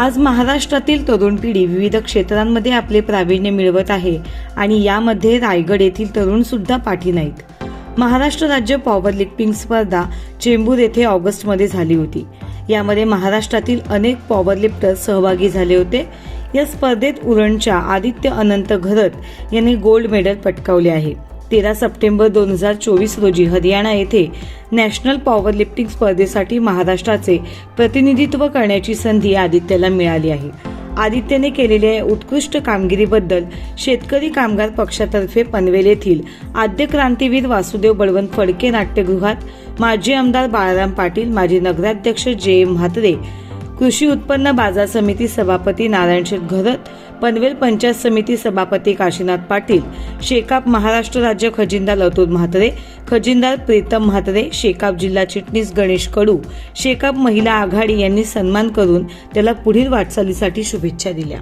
आज महाराष्ट्रातील तरुण पिढी विविध क्षेत्रांमध्ये आपले प्रावीण्य मिळवत आहे आणि यामध्ये रायगड येथील तरुण सुद्धा पाठी नाहीत. महाराष्ट्र राज्य पॉवर लिफ्टिंग स्पर्धा चेंबूर येथे ऑगस्टमध्ये झाली होती. यामध्ये महाराष्ट्रातील अनेक पॉवर लिफ्टर सहभागी झाले होते. या स्पर्धेत उरणच्या आदित्य अनंत घरत यांनी गोल्ड मेडल पटकावले आहे. तेरा सप्टेंबर दोन हजार चोवीस रोजी हरियाणा येथे नॅशनल पॉवर लिफ्टिंग स्पर्धेसाठी महाराष्ट्राचे प्रतिनिधित्व करण्याची संधी आदित्यला मिळाली आहे. आदित्यने केलेल्या या उत्कृष्ट कामगिरीबद्दल शेतकरी कामगार पक्षातर्फे पनवेल येथील आद्य क्रांतीवीर वासुदेव बळवंत फडके नाट्यगृहात माजी आमदार बाळाराम पाटील माजी नगराध्यक्ष जे एम म्हात्रे कृषी उत्पन्न बाजार समिती सभापती नारायणशेठ घरत पनवेल पंचायत समिती सभापती काशीनाथ पाटील शेकाप महाराष्ट्र राज्य खजिनदार अतुल म्हात्रे खजिनदार प्रीतम म्हात्रे शेकाप जिल्हा चिटणीस गणेश कडू शेकाप महिला आघाडी यांनी सन्मान करून त्याला पुढील वाटचालीसाठी शुभेच्छा दिल्या.